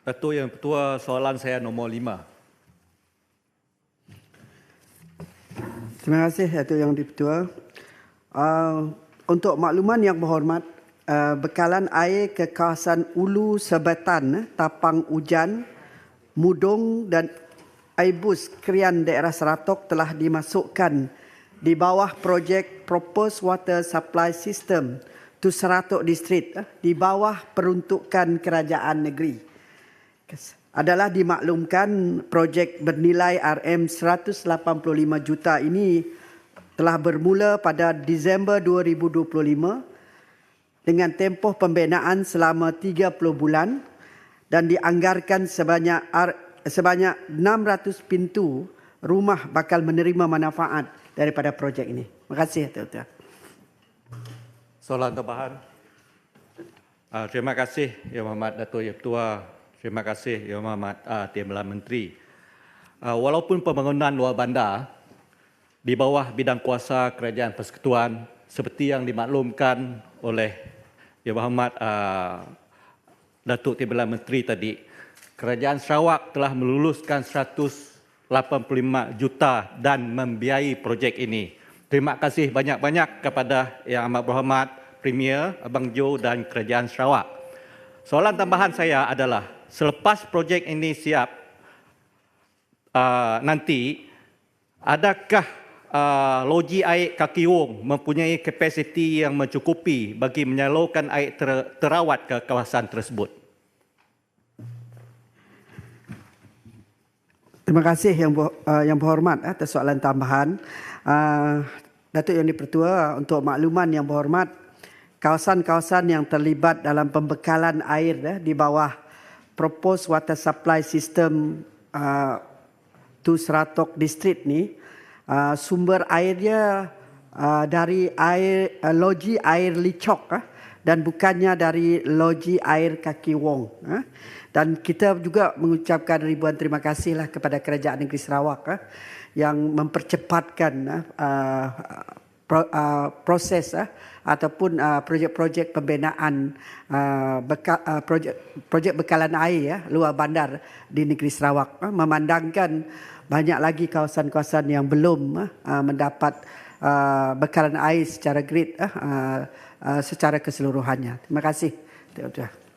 Datuk Yang Pertua, soalan saya nombor lima. Terima kasih Datuk Yang Dipertua. Uh, untuk makluman yang berhormat, uh, bekalan air ke kawasan Ulu Sebatan, eh, Tapang Ujan, Mudung dan Aibus Krian daerah Seratok telah dimasukkan di bawah projek Proposed Water Supply System to Seratok District eh, di bawah peruntukan kerajaan negeri adalah dimaklumkan projek bernilai RM 185 juta ini telah bermula pada Disember 2025 dengan tempoh pembinaan selama 30 bulan dan dianggarkan sebanyak sebanyak 600 pintu rumah bakal menerima manfaat daripada projek ini. Terima kasih tuan-tuan. Soalan tambahan. Uh, terima kasih Yang Berhormat Datuk Yang Pertua. Terima kasih Yang Berhormat uh, Timbalan Menteri. Uh, walaupun pembangunan luar bandar di bawah bidang kuasa Kerajaan Persekutuan seperti yang dimaklumkan oleh Yang Berhormat uh, Datuk Timbalan Menteri tadi, Kerajaan Sarawak telah meluluskan 185 juta dan membiayai projek ini. Terima kasih banyak-banyak kepada Yang Amat Berhormat Premier Abang Jo dan Kerajaan Sarawak. Soalan tambahan saya adalah selepas projek ini siap uh, nanti adakah uh, loji air kaki wong mempunyai kapasiti yang mencukupi bagi menyalurkan air ter, terawat ke kawasan tersebut? Terima kasih yang uh, yang berhormat atas soalan tambahan. Uh, Datuk Yang Dipertua untuk makluman yang berhormat kawasan-kawasan yang terlibat dalam pembekalan air eh, di bawah proposed water supply system uh, to Seratok District ni uh, sumber airnya uh, dari air uh, loji air licok eh, dan bukannya dari loji air kaki wong eh. dan kita juga mengucapkan ribuan terima kasihlah kepada kerajaan negeri Sarawak eh, yang mempercepatkan uh, uh, proses uh, ataupun uh, projek-projek pembinaan uh, beka, uh, projek, projek bekalan air ya, luar bandar di negeri Sarawak uh, memandangkan banyak lagi kawasan-kawasan yang belum uh, mendapat uh, bekalan air secara grid uh, uh, secara keseluruhannya. Terima kasih. Tuan-tuan.